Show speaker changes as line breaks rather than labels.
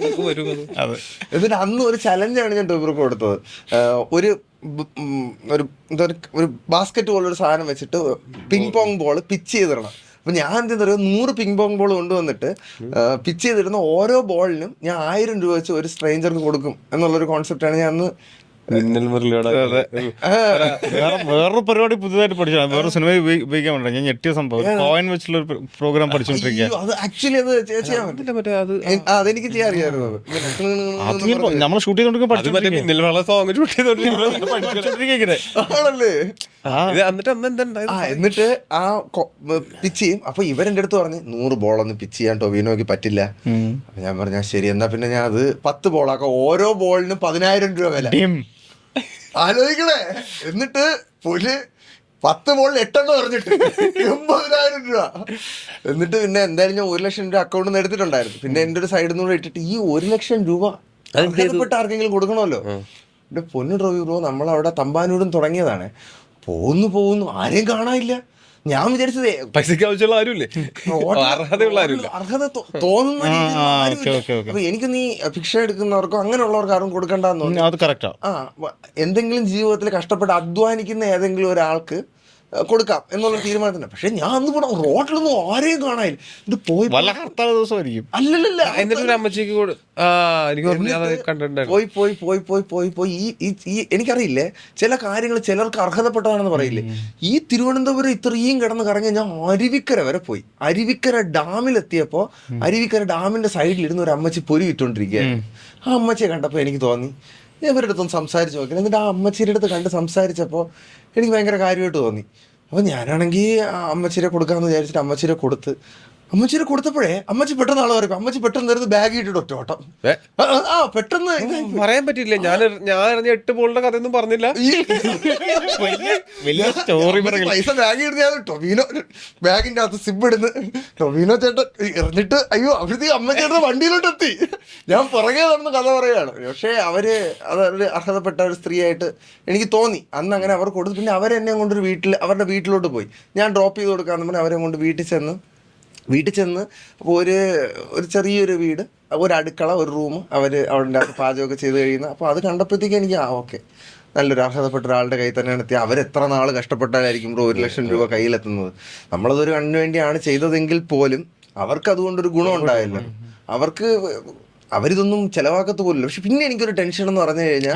നിങ്ങൾക്ക്
എന്നിട്ട് അന്ന് ഒരു ചലഞ്ചാണ് ഞാൻ ടോബിർക്ക് കൊടുത്തത്. ഒരു ഒരു എന്താ ഒരു- ഒരു ബാസ്ക്കറ്റ് പോലൊരു സാധനം വെച്ചിട്ട് പിങ് പോങ് ബോൾ പിച്ച് ചെയ്തിടണം. അപ്പൊ ഞാൻ എന്ത് പറയുക നൂറ് പിങ് പോങ് ബോൾ കൊണ്ടുവന്നിട്ട് പിച്ച് ചെയ്തിരുന്ന ഓരോ ബോളിനും ഞാൻ ആയിരം രൂപ വെച്ച് ഒരു സ്ട്രേഞ്ചർക്ക് കൊടുക്കും എന്നുള്ളൊരു കോൺസെപ്റ്റാണ് ഞാൻ അന്ന്
മിന്നൽ മുരളിയോടെ.
വേറെ വേറൊരു പരിപാടി പുതിയതായിട്ട് പഠിച്ചാണ് വേറെ സിനിമ ഉപയോഗിക്കാൻ വേണ്ട ഞാൻ ഞെട്ടിയ സംഭവം. കോയിൻ വെച്ചുള്ള ഒരു പ്രോഗ്രാം.
അത്
നമ്മൾ ഷൂട്ട്
എന്നിട്ട്
ആ പിച്ച് ചെയ്യും അപ്പൊ ഇവരെന്റെ അടുത്ത് പറഞ്ഞ് നൂറ് ബോളൊന്നും പിച്ച് ചെയ്യാൻ ടൊവിനോക്ക് പറ്റില്ല. ഞാൻ പറഞ്ഞ ശരി എന്നാ പിന്നെ ഞാൻ അത് പത്ത് ബോളാക്കാം. ഓരോ ബോളിനും പതിനായിരം രൂപ വില. ആലോചിക്കണേ. എന്നിട്ട് പുൽ പത്ത് ബോളിൽ എട്ടെണ്ണം എറിഞ്ഞിട്ട് എൺപതിനായിരം രൂപ. എന്നിട്ട് പിന്നെ എന്തായാലും ഞാൻ ഒരു ലക്ഷം രൂപ അക്കൗണ്ടിൽ നിന്ന് എടുത്തിട്ടുണ്ടായിരുന്നു. പിന്നെ എന്റെ ഒരു സൈഡിൽ നിന്ന് ഇട്ടിട്ട് ഈ ഒരു ലക്ഷം രൂപ അർഹതപ്പെട്ട ആർക്കെങ്കിലും കൊടുക്കണമല്ലോ. എന്റെ പൊന്നു ഡ്രോ ബ്രോ നമ്മളവിടെ തമ്പാനൂടും തുടങ്ങിയതാണ്. പോകുന്നു പോകുന്നു ആരെയും കാണാനില്ല. ഞാൻ വിചാരിച്ചത്
പൈസക്ക് ആവശ്യമുള്ള ആരുമില്ലേ? അർഹതയുള്ള ആരുമില്ല?
അർഹത തോന്നുന്ന
ആ, ഓക്കേ, ഓക്കേ, ഓക്കേ.
അപ്പൊ എനിക്ക് നീ ഭിക്ഷ എടുക്കുന്നവർക്കോ അങ്ങനെയുള്ളവർക്ക് ആരും കൊടുക്കണ്ടെന്ന് തോന്നുന്നു.
അത് കറക്റ്റാ
ആ. എന്തെങ്കിലും ജീവിതത്തിൽ കഷ്ടപ്പെട്ട് അധ്വാനിക്കുന്ന ഏതെങ്കിലും ഒരാൾക്ക് കൊടുക്കാം എന്നുള്ള തീരുമാനത്തിന് പക്ഷെ ഞാൻ അന്ന് കൂടെ റോട്ടിലൊന്നും ആരെയും കാണാൻ ഇത് പോയി
വല്ല ഹർത്താൽ ദിവസമായിരിക്കും.
അല്ലല്ല
എന്നിട്ട് അമ്മച്ചിക്ക്
പോയി പോയി പോയി പോയി പോയി പോയി. ഈ ഈ- എനിക്കറിയില്ലേ ചില കാര്യങ്ങൾ ചിലർക്ക് അർഹതപ്പെട്ടതാണെന്ന് പറയില്ലേ. ഈ തിരുവനന്തപുരം ഇത്രയും കിടന്ന് കറങ്ങി ഞാൻ അരുവിക്കര വരെ പോയി. അരുവിക്കര ഡാമിലെത്തിയപ്പോൾ അരുവിക്കര ഡാമിന്റെ സൈഡിൽ സൈഡിലിരുന്ന് ഒരു അമ്മച്ചി പൊരി വിട്ടോണ്ടിരിക്കുക ആ അമ്മച്ചിയെ കണ്ടപ്പോൾ എനിക്ക് തോന്നി ഞാൻ ഇവരുടെ അടുത്തൊന്ന് സംസാരിച്ച് നോക്കി. എന്നിട്ട് ആ അമ്മച്ചിയുടെ അടുത്ത് കണ്ട് സംസാരിച്ചപ്പോൾ എനിക്ക് ഭയങ്കര കാര്യമായിട്ട് തോന്നി. അപ്പോൾ ഞാനാണെങ്കിൽ അമ്മച്ചിരെ കൊടുക്കാമെന്ന് വിചാരിച്ചിട്ട് അമ്മച്ചിരെ കൊടുത്ത് അമ്മച്ചിരെ കൊടുത്തപ്പോഴേ അമ്മച്ചി പെട്ടെന്ന് ആൾ പറയും അമ്മച്ചി പെട്ടെന്ന് എടുത്ത് ബാഗ് ഇട്ടിട്ട് ഒറ്റ ഓട്ടം ആ, പെട്ടെന്ന്.
പറയാൻ പറ്റില്ല ഞാൻ ഞാൻ അറിഞ്ഞ എട്ട് ബോളിന്റെ കഥയൊന്നും പറഞ്ഞില്ല.
വലിയ സ്റ്റോറി
പൈസ ബാഗ് ഇടുന്ന ടൊവിനോ ബാഗിന്റെ അകത്ത് സിബ് ഇടുന്ന്. ടൊവിനോ ചേട്ടൻ എറിഞ്ഞിട്ട് അയ്യോ അവിടുത്തെ അമ്മ ചേട്ടൻ വണ്ടിയിലോട്ട് എത്തി ഞാൻ പുറകെ നടന്ന് കഥ പറയാണ് പക്ഷേ അവർ അതൊരു അർഹതപ്പെട്ട ഒരു സ്ത്രീയായിട്ട് എനിക്ക് തോന്നി. അന്ന് അങ്ങനെ അവർ കൊടുത്തു. പിന്നെ അവരെന്നെ കൊണ്ടൊരു വീട്ടിൽ അവരുടെ വീട്ടിലോട്ട് പോയി. ഞാൻ ഡ്രോപ്പ് ചെയ്ത് കൊടുക്കാന്ന് പറഞ്ഞാൽ അവരെ കൊണ്ട് വീട്ടിൽ ചെന്ന് വീട്ടിൽ ചെന്ന് അപ്പോൾ ഒരു ഒരു ചെറിയൊരു വീട് ഒരു അടുക്കള ഒരു റൂം അവർ അവിടെ അകത്ത് പാചകമൊക്കെ ചെയ്ത് കഴിയുന്ന. അപ്പോൾ അത് കണ്ടപ്പോഴത്തേക്ക് എനിക്ക് ആ ഓക്കെ. നല്ലൊരു അർഹതപ്പെട്ട ഒരാളുടെ കയ്യിൽ തന്നെയാണ് എത്തി അവരെത്ര നാൾ കഷ്ടപ്പെട്ടാലായിരിക്കും ബ്രോ ഒരു ലക്ഷം രൂപ കയ്യിലെത്തുന്നത്? നമ്മളതൊരു കണ്ണിന് വേണ്ടിയാണ് ചെയ്തതെങ്കിൽ പോലും അവർക്ക് അതുകൊണ്ടൊരു ഗുണം ഉണ്ടായല്ലോ. അവർക്ക് അവരിതൊന്നും ചിലവാക്കത്ത് പോലില്ല പക്ഷെ പിന്നെ എനിക്കൊരു ടെൻഷൻ എന്ന് പറഞ്ഞു കഴിഞ്ഞാൽ